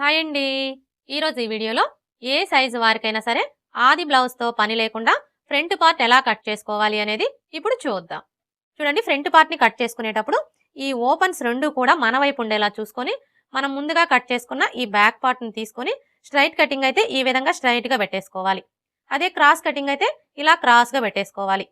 Hi అండి. ఈరోజు ఈ వీడియోలో ఏ సైజు వారికైనా సరే ఆది బ్లౌజ్తో పని లేకుండా ఫ్రంట్ పార్ట్ ఎలా కట్ చేసుకోవాలి అనేది ఇప్పుడు చూద్దాం. చూడండి ఫ్రంట్ పార్ట్ని కట్ చేసుకునేటప్పుడు ఈ ఓపెన్స్ రెండు కూడా మన వైపు ఉండేలా చూసుకొని మనం ముందుగా కట్ చేసుకున్న ఈ బ్యాక్ పార్ట్ని తీసుకొని స్ట్రైట్ కటింగ్ అయితే ఈ విధంగా స్ట్రైట్గా పెట్టేసుకోవాలి. అదే క్రాస్ కటింగ్ అయితే ఇలా క్రాస్గా పెట్టేసుకోవాలి.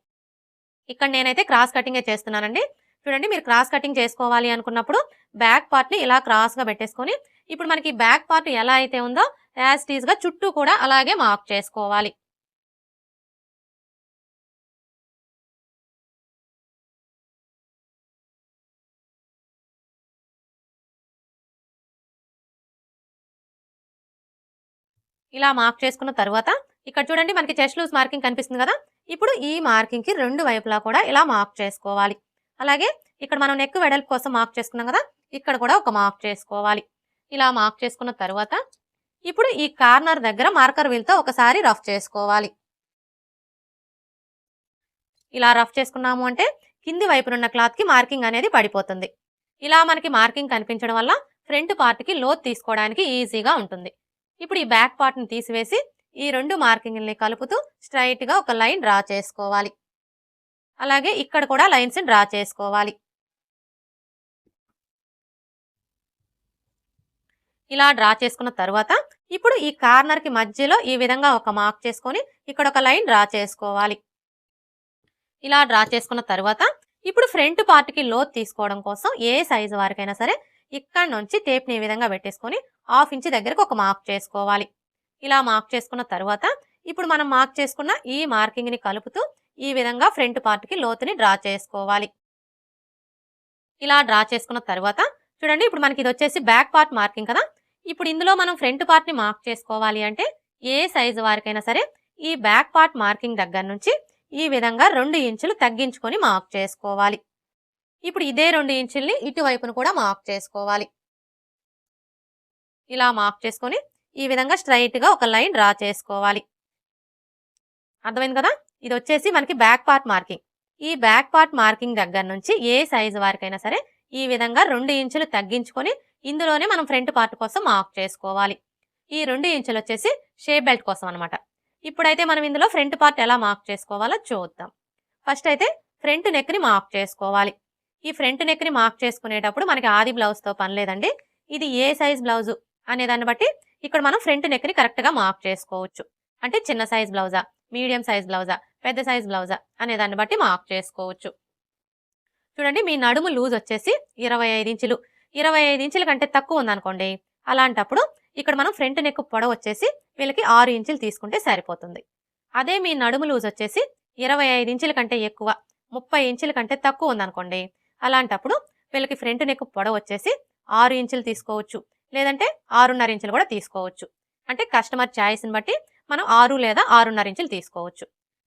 ఇక్కడ నేనైతే క్రాస్ కటింగే చేస్తున్నానండి. చూడండి మీరు క్రాస్ కటింగ్ చేసుకోవాలి అనుకున్నప్పుడు బ్యాక్ పార్ట్ని ఇలా క్రాస్గా పెట్టేసుకొని ఇప్పుడు మనకి బ్యాక్ పార్ట్ ఎలా అయితే ఉందో యాజ్గా చుట్టూ కూడా అలాగే మార్క్ చేసుకోవాలి. ఇలా మార్క్ చేసుకున్న తర్వాత ఇక్కడ చూడండి మనకి చెస్ట్ లూజ్ మార్కింగ్ కనిపిస్తుంది కదా? ఇప్పుడు ఈ మార్కింగ్కి రెండు వైపులా కూడా ఇలా మార్క్ చేసుకోవాలి. అలాగే ఇక్కడ మనం నెక్ వెడల్పు కోసం మార్క్ చేసుకున్నాం కదా? ఇక్కడ కూడా ఒక మార్క్ చేసుకోవాలి. ఇలా మార్క్ చేసుకున్న తర్వాత ఇప్పుడు ఈ కార్నర్ దగ్గర మార్కర్ వీల్తో ఒకసారి రఫ్ చేసుకోవాలి. ఇలా రఫ్ చేసుకున్నాము అంటే కింది వైపునున్న క్లాత్కి మార్కింగ్ అనేది పడిపోతుంది. ఇలా మనకి మార్కింగ్ కనిపించడం వల్ల ఫ్రంట్ పార్ట్కి లోత్ తీసుకోవడానికి ఈజీగా ఉంటుంది. ఇప్పుడు ఈ బ్యాక్ పార్ట్ని తీసివేసి ఈ రెండు మార్కింగ్ని కలుపుతూ స్ట్రైట్గా ఒక లైన్ డ్రా చేసుకోవాలి. అలాగే ఇక్కడ కూడా లైన్స్ని డ్రా చేసుకోవాలి. ఇలా డ్రా చేసుకున్న తర్వాత ఇప్పుడు ఈ కార్నర్కి మధ్యలో ఈ విధంగా ఒక మార్క్ చేసుకొని ఇక్కడ ఒక లైన్ డ్రా చేసుకోవాలి. ఇలా డ్రా చేసుకున్న తర్వాత ఇప్పుడు ఫ్రంట్ పార్ట్కి లోత్ తీసుకోవడం కోసం ఏ సైజు వారికైనా సరే ఇక్కడ నుంచి టేప్ని ఈ విధంగా పెట్టేసుకొని హాఫ్ ఇంచ్ దగ్గరకు ఒక మార్క్ చేసుకోవాలి. ఇలా మార్క్ చేసుకున్న తర్వాత ఇప్పుడు మనం మార్క్ చేసుకున్న ఈ మార్కింగ్ని కలుపుతూ ఈ విధంగా ఫ్రంట్ పార్ట్కి లోతుని డ్రా చేసుకోవాలి. ఇలా డ్రా చేసుకున్న తర్వాత చూడండి ఇప్పుడు మనకి ఇది వచ్చేసి బ్యాక్ పార్ట్ మార్కింగ్ కదా. ఇప్పుడు ఇందులో మనం ఫ్రంట్ పార్ట్ని మార్క్ చేసుకోవాలి అంటే ఏ సైజు వారికైనా సరే ఈ బ్యాక్ పార్ట్ మార్కింగ్ దగ్గర నుంచి ఈ విధంగా రెండు ఇంచులు తగ్గించుకొని మార్క్ చేసుకోవాలి. ఇప్పుడు ఇదే రెండు ఇంచుల్ని ఇటువైపును కూడా మార్క్ చేసుకోవాలి. ఇలా మార్క్ చేసుకొని ఈ విధంగా స్ట్రైట్గా ఒక లైన్ డ్రా చేసుకోవాలి. అర్థమైంది కదా? ఇది వచ్చేసి మనకి బ్యాక్ పార్ట్ మార్కింగ్. ఈ బ్యాక్ పార్ట్ మార్కింగ్ దగ్గర నుంచి ఏ సైజు వారికైనా సరే ఈ విధంగా రెండు ఇంచులు తగ్గించుకొని ఇందులోనే మనం ఫ్రంట్ పార్ట్ కోసం మార్క్ చేసుకోవాలి. ఈ రెండు ఇంచులు వచ్చేసి షేప్ బెల్ట్ కోసం అనమాట ఇప్పుడైతే మనం ఇందులో ఫ్రంట్ పార్ట్ ఎలా మార్క్ చేసుకోవాలో చూద్దాం. ఫస్ట్ అయితే ఫ్రంట్ నెక్ని మార్క్ చేసుకోవాలి. ఈ ఫ్రంట్ నెక్ని మార్క్ చేసుకునేటప్పుడు మనకి ఆది బ్లౌజ్తో పని లేదండి. ఇది ఏ సైజ్ బ్లౌజు అనే దాన్ని బట్టి ఇక్కడ మనం ఫ్రంట్ నెక్ని కరెక్ట్గా మార్క్ చేసుకోవచ్చు. అంటే చిన్న సైజ్ బ్లౌజా మీడియం సైజ్ బ్లౌజా పెద్ద సైజ్ బ్లౌజా అనే దాన్ని బట్టి మార్క్ చేసుకోవచ్చు. చూడండి మీ నడుము లూజ్ వచ్చేసి ఇరవై ఐదు ఇంచులు. ఇరవై ఐదు ఇంచుల కంటే తక్కువ ఉందనుకోండి అలాంటప్పుడు ఇక్కడ మనం ఫ్రంట్ నెక్ పొడవు వచ్చేసి వీళ్ళకి ఆరు ఇంచులు తీసుకుంటే సరిపోతుంది. అదే మీ నడుము లూజ్ వచ్చేసి ఇరవై ఐదు ఇంచుల కంటే ఎక్కువ ముప్పై ఇంచుల కంటే తక్కువ ఉందనుకోండి అలాంటప్పుడు వీళ్ళకి ఫ్రంట్ నెక్ పొడవు వచ్చేసి ఆరు ఇంచులు తీసుకోవచ్చు లేదంటే ఆరున్నర ఇంచులు కూడా తీసుకోవచ్చు. అంటే కస్టమర్ ఛాయిస్ని బట్టి మనం ఆరు లేదా ఆరున్నర ఇంచులు తీసుకోవచ్చు.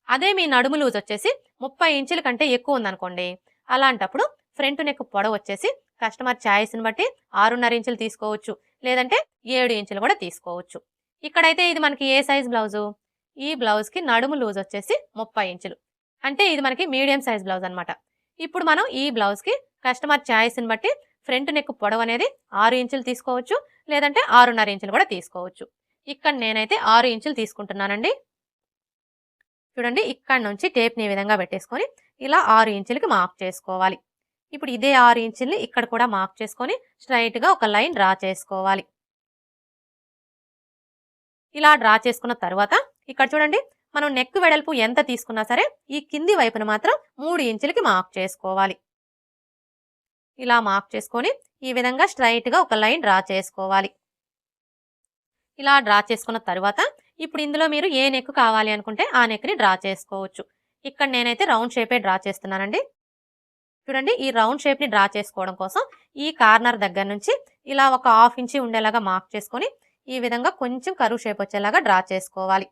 అదే మీ నడుము లూజ్ వచ్చేసి ముప్పై ఇంచుల కంటే ఎక్కువ ఉందనుకోండి అలాంటప్పుడు ఫ్రంట్ నెక్ పొడవు వచ్చేసి కస్టమర్ ఛాయిస్ని బట్టి ఆరున్నర ఇంచులు తీసుకోవచ్చు లేదంటే ఏడు ఇంచులు కూడా తీసుకోవచ్చు. ఇక్కడైతే ఇది మనకి ఏ సైజ్ బ్లౌజు? ఈ బ్లౌజ్కి నడుము లూజ్ వచ్చేసి ముప్పై ఇంచులు. అంటే ఇది మనకి మీడియం సైజ్ బ్లౌజ్ అనమాట ఇప్పుడు మనం ఈ బ్లౌజ్కి కస్టమర్ ఛాయిస్ని బట్టి ఫ్రంట్ నెక్ పొడవు అనేది ఆరు ఇంచులు తీసుకోవచ్చు లేదంటే ఆరున్నర ఇంచులు కూడా తీసుకోవచ్చు. ఇక్కడ నేనైతే ఆరు ఇంచులు తీసుకుంటున్నానండి. చూడండి ఇక్కడ నుంచి టేప్ని ఈ విధంగా పెట్టేసుకొని ఇలా ఆరు ఇంచులకి మార్క్ చేసుకోవాలి. ఇప్పుడు ఇదే ఆరు ఇంచుల్ని ఇక్కడ కూడా మార్క్ చేసుకొని స్ట్రైట్గా ఒక లైన్ డ్రా చేసుకోవాలి. ఇలా డ్రా చేసుకున్న తర్వాత ఇక్కడ చూడండి మనం నెక్ వెడల్పు ఎంత తీసుకున్నా సరే ఈ కింది వైపున మాత్రం మూడు ఇంచులకి మార్క్ చేసుకోవాలి. ఇలా మార్క్ చేసుకొని ఈ విధంగా స్ట్రైట్గా ఒక లైన్ డ్రా చేసుకోవాలి. ఇలా డ్రా చేసుకున్న తర్వాత ఇప్పుడు ఇందులో మీరు ఏ నెక్ కావాలి అనుకుంటే ఆ నెక్ని డ్రా చేసుకోవచ్చు. ఇక్కడ నేనైతే రౌండ్ షేపే డ్రా చేస్తున్నానండి. చూడండి ఈ రౌండ్ షేప్ని డ్రా చేసుకోవడం కోసం ఈ కార్నర్ దగ్గర నుంచి ఇలా ఒక హాఫ్ ఇంచి ఉండేలాగా మార్క్ చేసుకొని ఈ విధంగా కొంచెం కరువు షేప్ వచ్చేలాగా డ్రా చేసుకోవాలి.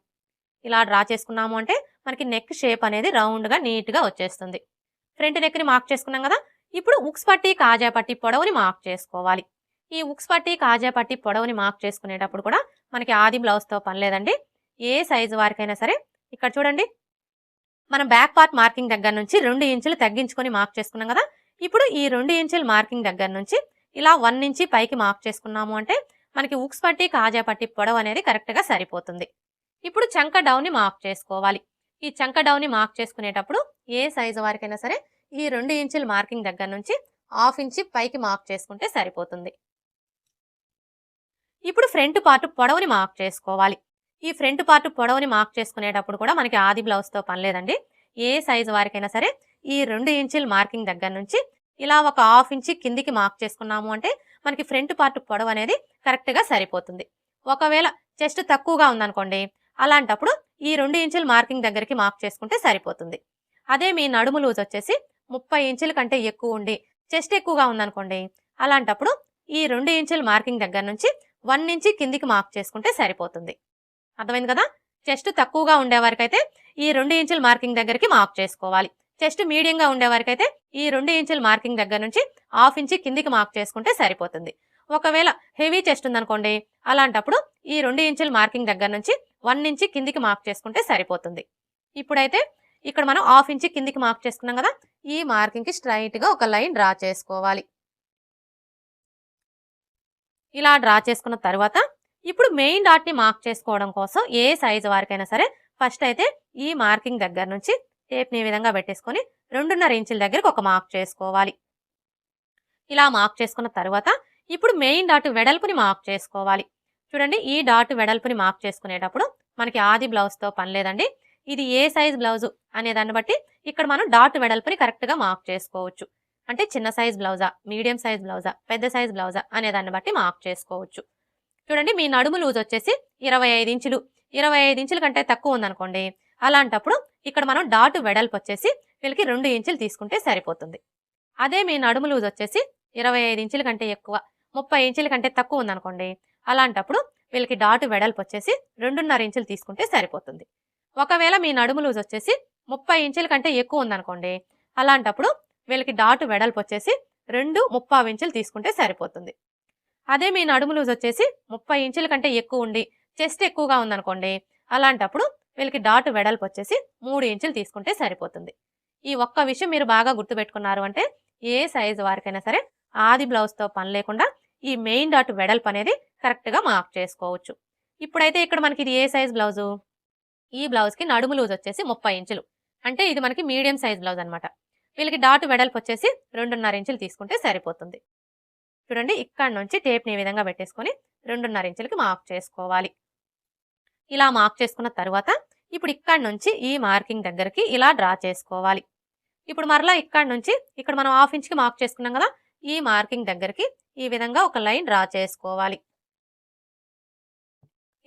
ఇలా డ్రా చేసుకున్నాము అంటే మనకి నెక్ షేప్ అనేది రౌండ్గా నీట్గా వచ్చేస్తుంది. ఫ్రంట్ నెక్ని మార్క్ చేసుకున్నాం కదా ఇప్పుడు ఉక్స్ పట్టి కాజా పట్టి పొడవుని మార్క్ చేసుకోవాలి. ఈ ఉక్స్ పట్టి కాజా పట్టి పొడవుని మార్క్ చేసుకునేటప్పుడు కూడా మనకి ఆది బ్లౌజ్తో పని లేదండి. ఏ సైజు వారికైనా సరే ఇక్కడ చూడండి. మనం బ్యాక్ పార్ట్ మార్కింగ్ దగ్గర నుంచి రెండు ఇంచులు తగ్గించుకొని మార్క్ చేసుకున్నాం కదా. ఇప్పుడు ఈ రెండు ఇంచుల మార్కింగ్ దగ్గర నుంచి ఇలా వన్ ఇంచి పైకి మార్క్ చేసుకున్నాము అంటే మనకి ఉక్స్ పట్టి కాజా పట్టి పొడవు అనేది కరెక్ట్గా సరిపోతుంది. ఇప్పుడు చంక డౌన్ని మార్క్ చేసుకోవాలి. ఈ చంక డౌన్ని మార్క్ చేసుకునేటప్పుడు ఏ సైజు వారికైనా సరే ఈ రెండు ఇంచుల మార్కింగ్ దగ్గర నుంచి హాఫ్ ఇంచి పైకి మార్క్ చేసుకుంటే సరిపోతుంది. ఇప్పుడు ఫ్రంట్ పార్ట్ పొడవుని మార్క్ చేసుకోవాలి. ఈ ఫ్రంట్ పార్ట్ పొడవుని మార్క్ చేసుకునేటప్పుడు కూడా మనకి ఆది బ్లౌజ్తో పని లేదండి. ఏ సైజు వారికైనా సరే ఈ రెండు ఇంచుల మార్కింగ్ దగ్గర నుంచి ఇలా ఒక హాఫ్ ఇంచి కిందికి మార్క్ చేసుకున్నాము అంటే మనకి ఫ్రంట్ పార్ట్ పొడవు అనేది కరెక్ట్గా సరిపోతుంది. ఒకవేళ చెస్ట్ తక్కువగా ఉందనుకోండి అలాంటప్పుడు ఈ రెండు ఇంచుల మార్కింగ్ దగ్గరికి మార్క్ చేసుకుంటే సరిపోతుంది. అదే మీ నడుము లూజ్ వచ్చేసి ముప్పై ఇంచుల కంటే ఎక్కువ ఉండి చెస్ట్ ఎక్కువగా ఉందనుకోండి అలాంటప్పుడు ఈ రెండు ఇంచుల మార్కింగ్ దగ్గర నుంచి వన్ నుంచి కిందికి మార్క్ చేసుకుంటే సరిపోతుంది. అర్థమైంది కదా? చెస్ట్ తక్కువగా ఉండేవారికైతే ఈ రెండు ఇంచుల మార్కింగ్ దగ్గరికి మార్క్ చేసుకోవాలి. చెస్ట్ మీడియంగా ఉండేవారికైతే ఈ రెండు ఇంచుల మార్కింగ్ దగ్గర నుంచి హాఫ్ ఇంచి కిందికి మార్క్ చేసుకుంటే సరిపోతుంది. ఒకవేళ హెవీ చెస్ట్ ఉందనుకోండి అలాంటప్పుడు ఈ రెండు ఇంచుల మార్కింగ్ దగ్గర నుంచి వన్ ఇంచి కిందికి మార్క్ చేసుకుంటే సరిపోతుంది. ఇప్పుడైతే ఇక్కడ మనం హాఫ్ ఇంచి కిందికి మార్క్ చేసుకున్నాం కదా? ఈ మార్కింగ్కి స్ట్రైట్గా ఒక లైన్ డ్రా చేసుకోవాలి. ఇలా డ్రా చేసుకున్న తర్వాత ఇప్పుడు మెయిన్ డాట్ని మార్క్ చేసుకోవడం కోసం ఏ సైజు వారికైనా సరే ఫస్ట్ అయితే ఈ మార్కింగ్ దగ్గర నుంచి టేప్ని ఈ విధంగా పెట్టేసుకొని రెండున్నర ఇంచుల దగ్గరకు ఒక మార్క్ చేసుకోవాలి. ఇలా మార్క్ చేసుకున్న తర్వాత ఇప్పుడు మెయిన్ డాట్ వెడల్పుని మార్క్ చేసుకోవాలి. చూడండి ఈ డాట్ వెడల్పుని మార్క్ చేసుకునేటప్పుడు మనకి ఆది బ్లౌజ్తో పని లేదండి. ఇది ఏ సైజ్ బ్లౌజు అనే దాన్ని బట్టి ఇక్కడ మనం డాట్ వెడల్పుని కరెక్ట్గా మార్క్ చేసుకోవచ్చు. అంటే చిన్న సైజ్ బ్లౌజా మీడియం సైజ్ బ్లౌజా పెద్ద సైజ్ బ్లౌజా అనే దాన్ని బట్టి మార్క్ చేసుకోవచ్చు. చూడండి మీ నడుము లూజ్ వచ్చేసి ఇరవై ఐదు ఇంచులు. ఇరవై ఐదు ఇంచుల కంటే తక్కువ ఉందనుకోండి అలాంటప్పుడు ఇక్కడ మనం డాట్ వెడల్పు వచ్చేసి వీళ్ళకి రెండు ఇంచులు తీసుకుంటే సరిపోతుంది. అదే మీ నడుము లూజ్ వచ్చేసి ఇరవై ఐదు ఇంచుల కంటే ఎక్కువ ముప్పై ఇంచుల కంటే తక్కువ ఉందనుకోండి అలాంటప్పుడు వీళ్ళకి డాట్ వెడల్పు వచ్చేసి రెండున్నర ఇంచులు తీసుకుంటే సరిపోతుంది. ఒకవేళ మీ నడుము లూజ్ వచ్చేసి ముప్పై ఇంచుల కంటే ఎక్కువ ఉందనుకోండి అలాంటప్పుడు వీళ్ళకి డాటు వెడల్పు వచ్చేసి రెండు ముప్పై ఇంచులు తీసుకుంటే సరిపోతుంది. అదే మీ నడుము లూజ్ వచ్చేసి ముప్పై ఇంచుల కంటే ఎక్కువ ఉండి చెస్ట్ ఎక్కువగా ఉందనుకోండి అలాంటప్పుడు వీళ్ళకి డాటు వెడల్పు వచ్చేసి మూడు ఇంచులు తీసుకుంటే సరిపోతుంది. ఈ ఒక్క విషయం మీరు బాగా గుర్తుపెట్టుకున్నారు అంటే ఏ సైజు వారికైనా సరే ఆది బ్లౌజ్తో పని లేకుండా ఈ మెయిన్ డాట్ వెడల్పు అనేది కరెక్ట్గా మార్క్ చేసుకోవచ్చు. ఇప్పుడైతే ఇక్కడ మనకి ఇది ఏ సైజ్ బ్లౌజు? ఈ బ్లౌజ్కి నడుము లూజ్ వచ్చేసి ముప్పై ఇంచులు. అంటే ఇది మనకి మీడియం సైజ్ బ్లౌజ్ అనమాట వీళ్ళకి డాట్ వెడల్పు వచ్చేసి రెండున్నర ఇంచులు తీసుకుంటే సరిపోతుంది. చూడండి ఇక్కడ నుంచి టేప్ని ఈ విధంగా పెట్టేసుకొని రెండున్నర ఇంచులకి మార్క్ చేసుకోవాలి. ఇలా మార్క్ చేసుకున్న తర్వాత ఇప్పుడు ఇక్కడ నుంచి ఈ మార్కింగ్ దగ్గరికి ఇలా డ్రా చేసుకోవాలి. ఇప్పుడు మరలా ఇక్కడ నుంచి ఇక్కడ మనం హాఫ్ ఇంచ్కి మార్క్ చేసుకున్నాం కదా ఈ మార్కింగ్ దగ్గరికి ఈ విధంగా ఒక లైన్ డ్రా చేసుకోవాలి.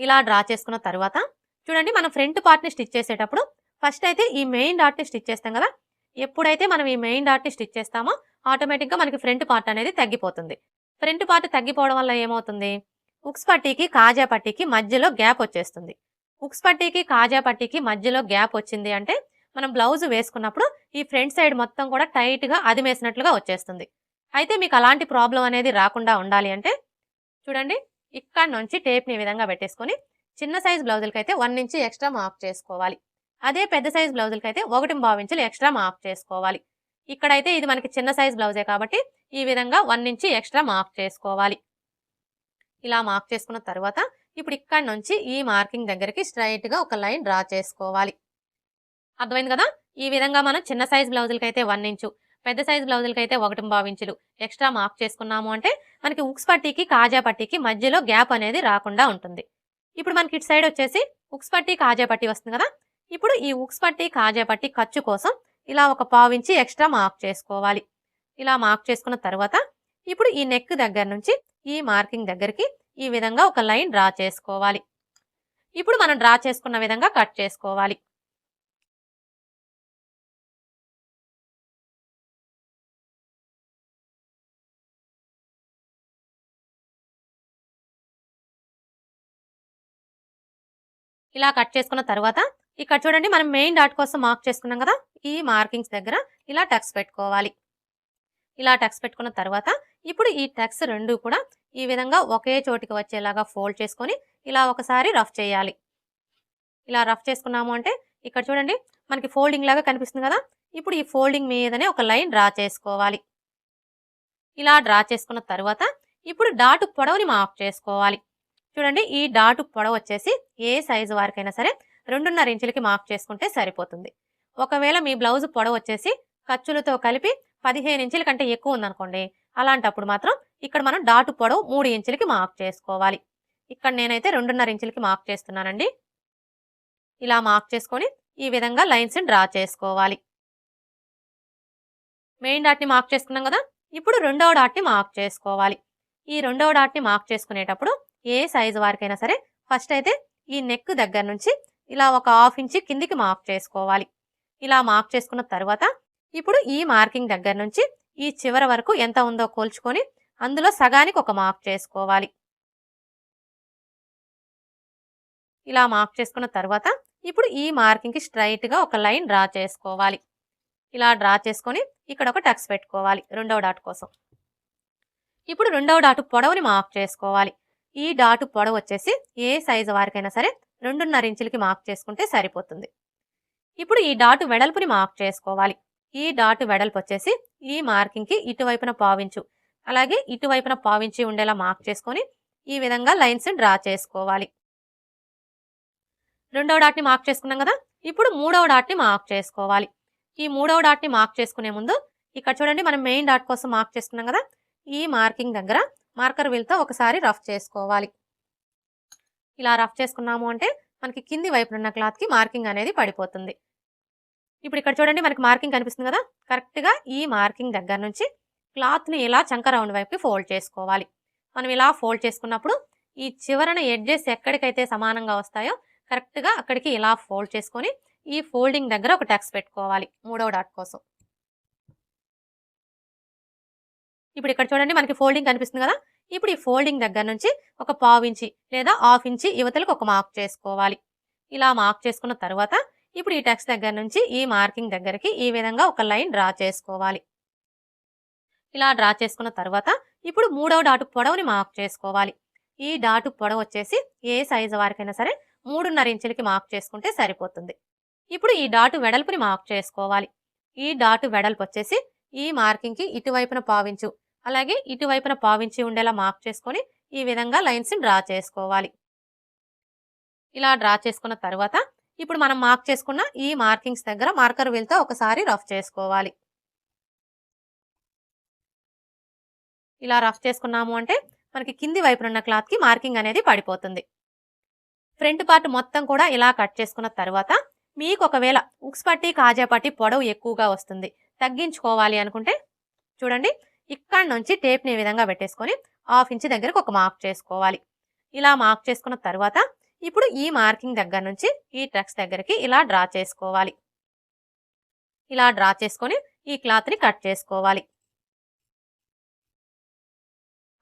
ఇలా డ్రా చేసుకున్న తర్వాత చూడండి మనం ఫ్రంట్ పార్ట్ని స్టిచ్ చేసేటప్పుడు ఫస్ట్ అయితే ఈ మెయిన్ డాట్ని స్టిచ్ చేస్తాం కదా ఎప్పుడైతే మనం ఈ మెయిన్ డాట్ని స్టిచ్ చేస్తామో ఆటోమేటిక్గా మనకి ఫ్రంట్ పార్ట్ అనేది తగ్గిపోతుంది. ఫ్రంట్ పార్ట్ తగ్గిపోవడం వల్ల ఏమవుతుంది? ఉక్స్ పట్టీకి కాజా పట్టీకి మధ్యలో గ్యాప్ వచ్చేస్తుంది. ఉక్స్ పట్టీకి కాజా పట్టీకి మధ్యలో గ్యాప్ వచ్చింది అంటే మనం బ్లౌజ్ వేసుకున్నప్పుడు ఈ ఫ్రంట్ సైడ్ మొత్తం కూడా టైట్గా అదిమేసినట్లుగా వచ్చేస్తుంది. అయితే మీకు అలాంటి ప్రాబ్లం అనేది రాకుండా ఉండాలి అంటే చూడండి ఇక్కడ నుంచి టేప్ని ఈ విధంగా పెట్టేసుకొని చిన్న సైజ్ బ్లౌజులకి అయితే వన్ ఇంచి ఎక్స్ట్రా మార్క్ చేసుకోవాలి. అదే పెద్ద సైజ్ బ్లౌజులకి అయితే ఒకటి భావించలు ఎక్స్ట్రా మాఫ్ చేసుకోవాలి. ఇక్కడైతే ఇది మనకి చిన్న సైజ్ బ్లౌజే కాబట్టి ఈ విధంగా వన్ ఇంచి ఎక్స్ట్రా మార్క్ చేసుకోవాలి. ఇలా మార్క్ చేసుకున్న తర్వాత ఇప్పుడు ఇక్కడ నుంచి ఈ మార్కింగ్ దగ్గరికి స్ట్రైట్గా ఒక లైన్ డ్రా చేసుకోవాలి. అర్థమైంది కదా? ఈ విధంగా మనం చిన్న సైజ్ బ్లౌజులకి అయితే వన్ ఇంచు పెద్ద సైజ్ బ్లౌజులకి అయితే ఒకటి భావించులు ఎక్స్ట్రా మార్క్ చేసుకున్నాము అంటే మనకి ఉక్స్ పట్టీకి కాజా పట్టీకి మధ్యలో గ్యాప్ అనేది రాకుండా ఉంటుంది. ఇప్పుడు మనకి ఇటు సైడ్ వచ్చేసి ఉక్స్ పట్టీ కాజా పట్టీ వస్తుంది కదా? ఇప్పుడు ఈ ఉక్స్ పట్టి కాజా పట్టి ఖర్చు కోసం ఇలా ఒక పావు ఎక్స్ట్రా మార్క్ చేసుకోవాలి. ఇలా మార్క్ చేసుకున్న తర్వాత ఇప్పుడు ఈ నెక్ దగ్గర నుంచి ఈ మార్కింగ్ దగ్గరికి ఈ విధంగా ఒక లైన్ డ్రా చేసుకోవాలి. ఇప్పుడు మనం డ్రా చేసుకున్న విధంగా కట్ చేసుకోవాలి. ఇలా కట్ చేసుకున్న తర్వాత ఇక్కడ చూడండి మనం మెయిన్ డాట్ కోసం మార్క్ చేసుకున్నాం కదా ఈ మార్కింగ్స్ దగ్గర ఇలా టక్స్ పెట్టుకోవాలి. ఇలా టక్స్ పెట్టుకున్న తర్వాత ఇప్పుడు ఈ టక్స్ రెండు కూడా ఈ విధంగా ఒకే చోటికి వచ్చేలాగా ఫోల్డ్ చేసుకొని ఇలా ఒకసారి రఫ్ చేయాలి. ఇలా రఫ్ చేసుకున్నాము అంటే ఇక్కడ చూడండి మనకి ఫోల్డింగ్ లాగా కనిపిస్తుంది కదా ఇప్పుడు ఈ ఫోల్డింగ్ మీదనే ఒక లైన్ డ్రా చేసుకోవాలి. ఇలా డ్రా చేసుకున్న తర్వాత ఇప్పుడు డాటు పొడవుని మార్క్ చేసుకోవాలి. చూడండి ఈ డాటు పొడవు వచ్చేసి ఏ సైజు వారికైనా సరే రెండున్నర ఇంచులకి మార్క్ చేసుకుంటే సరిపోతుంది. ఒకవేళ మీ బ్లౌజ్ పొడవు వచ్చేసి ఖర్చులతో కలిపి పదిహేను ఇంచుల కంటే ఎక్కువ ఉందనుకోండి అలాంటప్పుడు మాత్రం ఇక్కడ మనం డాటు పొడవు మూడు ఇంచులకి మార్క్ చేసుకోవాలి. ఇక్కడ నేనైతే రెండున్నర ఇంచులకి మార్క్ చేస్తున్నానండి. ఇలా మార్క్ చేసుకొని ఈ విధంగా లైన్స్ని డ్రా చేసుకోవాలి. మెయిన్ డాట్ని మార్క్ చేసుకున్నాం కదా ఇప్పుడు రెండవ డాట్ని మార్క్ చేసుకోవాలి. ఈ రెండవ డాట్ని మార్క్ చేసుకునేటప్పుడు ఏ సైజు వారికైనా సరే ఫస్ట్ అయితే ఈ నెక్ దగ్గర నుంచి ఇలా ఒక హాఫ్ ఇంచ్ కిందికి మార్క్ చేసుకోవాలి. ఇలా మార్క్ చేసుకున్న తర్వాత ఇప్పుడు ఈ మార్కింగ్ దగ్గర నుంచి ఈ చివర వరకు ఎంత ఉందో కోల్చుకొని అందులో సగానికి ఒక మార్క్ చేసుకోవాలి. ఇలా మార్క్ చేసుకున్న తర్వాత ఇప్పుడు ఈ మార్కింగ్కి స్ట్రైట్గా ఒక లైన్ డ్రా చేసుకోవాలి. ఇలా డ్రా చేసుకొని ఇక్కడ ఒక టక్స్ పెట్టుకోవాలి రెండవ డాట్ కోసం. ఇప్పుడు రెండవ డాటు పొడవుని మార్క్ చేసుకోవాలి. ఈ డాటు పొడవు వచ్చేసి ఏ సైజు వారికైనా సరే రెండున్నర ఇంచులకి మార్క్ చేసుకుంటే సరిపోతుంది. ఇప్పుడు ఈ డాటు వెడల్పుని మార్క్ చేసుకోవాలి. ఈ డాటు వెడల్పు వచ్చేసి ఈ మార్కింగ్కి ఇటువైపున పావించు అలాగే ఇటువైపున పావించి ఉండేలా మార్క్ చేసుకొని ఈ విధంగా లైన్స్ డ్రా చేసుకోవాలి. రెండవ డాట్ని మార్క్ చేసుకున్నాం కదా? ఇప్పుడు మూడవ డాట్ని మార్క్ చేసుకోవాలి. ఈ మూడవ డాట్ని మార్క్ చేసుకునే ముందు ఇక్కడ చూడండి మనం మెయిన్ డాట్ కోసం మార్క్ చేసుకున్నాం కదా? ఈ మార్కింగ్ దగ్గర మార్కర్ వీల్తో ఒకసారి రఫ్ చేసుకోవాలి. ఇలా రఫ్ చేసుకున్నాము అంటే మనకి కింది వైపున ఉన్న క్లాత్కి మార్కింగ్ అనేది పడిపోతుంది. ఇప్పుడు ఇక్కడ చూడండి మనకి మార్కింగ్ కనిపిస్తుంది కదా? కరెక్ట్గా ఈ మార్కింగ్ దగ్గర నుంచి క్లాత్ని ఇలా చంక రౌండ్ వైపుకి ఫోల్డ్ చేసుకోవాలి. మనం ఇలా ఫోల్డ్ చేసుకున్నప్పుడు ఈ చివరన ఎడ్జెస్ ఎక్కడికైతే సమానంగా వస్తాయో కరెక్ట్గా అక్కడికి ఇలా ఫోల్డ్ చేసుకొని ఈ ఫోల్డింగ్ దగ్గర ఒక టక్స్ పెట్టుకోవాలి మూడవ డాట్ కోసం. ఇప్పుడు ఇక్కడ చూడండి మనకి ఫోల్డింగ్ కనిపిస్తుంది కదా? ఇప్పుడు ఈ ఫోల్డింగ్ దగ్గర నుంచి ఒక పావు ఇంచి లేదా హాఫ్ ఇంచి యువతలకు ఒక మార్క్ చేసుకోవాలి. ఇలా మార్క్ చేసుకున్న తర్వాత ఇప్పుడు ఈ టెక్స్ట్ దగ్గర నుంచి ఈ మార్కింగ్ దగ్గరికి ఈ విధంగా ఒక లైన్ డ్రా చేసుకోవాలి. ఇలా డ్రా చేసుకున్న తర్వాత ఇప్పుడు మూడవ డాటు పొడవుని మార్క్ చేసుకోవాలి. ఈ డాటు పొడవు వచ్చేసి ఏ సైజు వారికైనా సరే మూడున్నర ఇంచులకి మార్క్ చేసుకుంటే సరిపోతుంది. ఇప్పుడు ఈ డాటు వెడల్పుని మార్క్ చేసుకోవాలి. ఈ డాటు వెడల్పు వచ్చేసి ఈ మార్కింగ్కి ఇటువైపున పావించు అలాగే ఇటువైపున పావించి ఉండేలా మార్క్ చేసుకొని ఈ విధంగా లైన్స్ని డ్రా చేసుకోవాలి. ఇలా డ్రా చేసుకున్న తర్వాత ఇప్పుడు మనం మార్క్ చేసుకున్న ఈ మార్కింగ్స్ దగ్గర మార్కర్ వీల్తో ఒకసారి రఫ్ చేసుకోవాలి. ఇలా రఫ్ చేసుకున్నాము అంటే మనకి కింది వైపున ఉన్న క్లాత్కి మార్కింగ్ అనేది పడిపోతుంది. ఫ్రంట్ పార్ట్ మొత్తం కూడా ఇలా కట్ చేసుకున్న తర్వాత మీకు ఒకవేళ ఉక్స్ పట్టి కాజా పట్టి పొడవు ఎక్కువగా వస్తుంది. తగ్గించుకోవాలి అనుకుంటే చూడండి ఇక్కడ నుంచి టేప్ని ఈ విధంగా పెట్టేసుకొని హాఫ్ ఇంచ్ దగ్గరకు ఒక మార్క్ చేసుకోవాలి. ఇలా మార్క్ చేసుకున్న తర్వాత ఇప్పుడు ఈ మార్కింగ్ దగ్గర నుంచి ఈ ట్రక్స్ దగ్గరికి ఇలా డ్రా చేసుకోవాలి. ఇలా డ్రా చేసుకొని ఈ క్లాత్ని కట్ చేసుకోవాలి.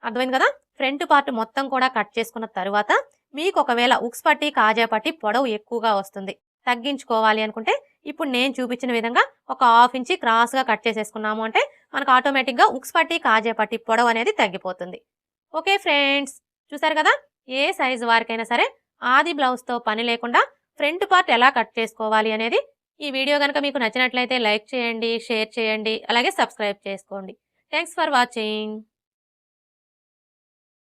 అర్థమైంది కదా? ఫ్రంట్ పార్ట్ మొత్తం కూడా కట్ చేసుకున్న తర్వాత మీకు ఒకవేళ ఉక్స్ పట్టి కాజా పట్టి పొడవు ఎక్కువగా వస్తుంది. తగ్గించుకోవాలి అనుకుంటే ఇప్పుడు నేను చూపించిన విధంగా ఒక హాఫ్ ఇంచి క్రాస్గా కట్ చేసేసుకున్నాము అంటే మనకు ఆటోమేటిక్గా ఉక్స్ పట్టి కాజే పట్టి పొడవు అనేది తగ్గిపోతుంది. ఓకే ఫ్రెండ్స్ చూసారు కదా? ఏ సైజు వారికైనా సరే ఆది బ్లౌజ్తో పని లేకుండా ఫ్రంట్ పార్ట్ ఎలా కట్ చేసుకోవాలి అనేది ఈ వీడియో కనుక మీకు నచ్చినట్లయితే లైక్ చేయండి షేర్ చేయండి అలాగే సబ్స్క్రైబ్ చేసుకోండి. Thanks for watching.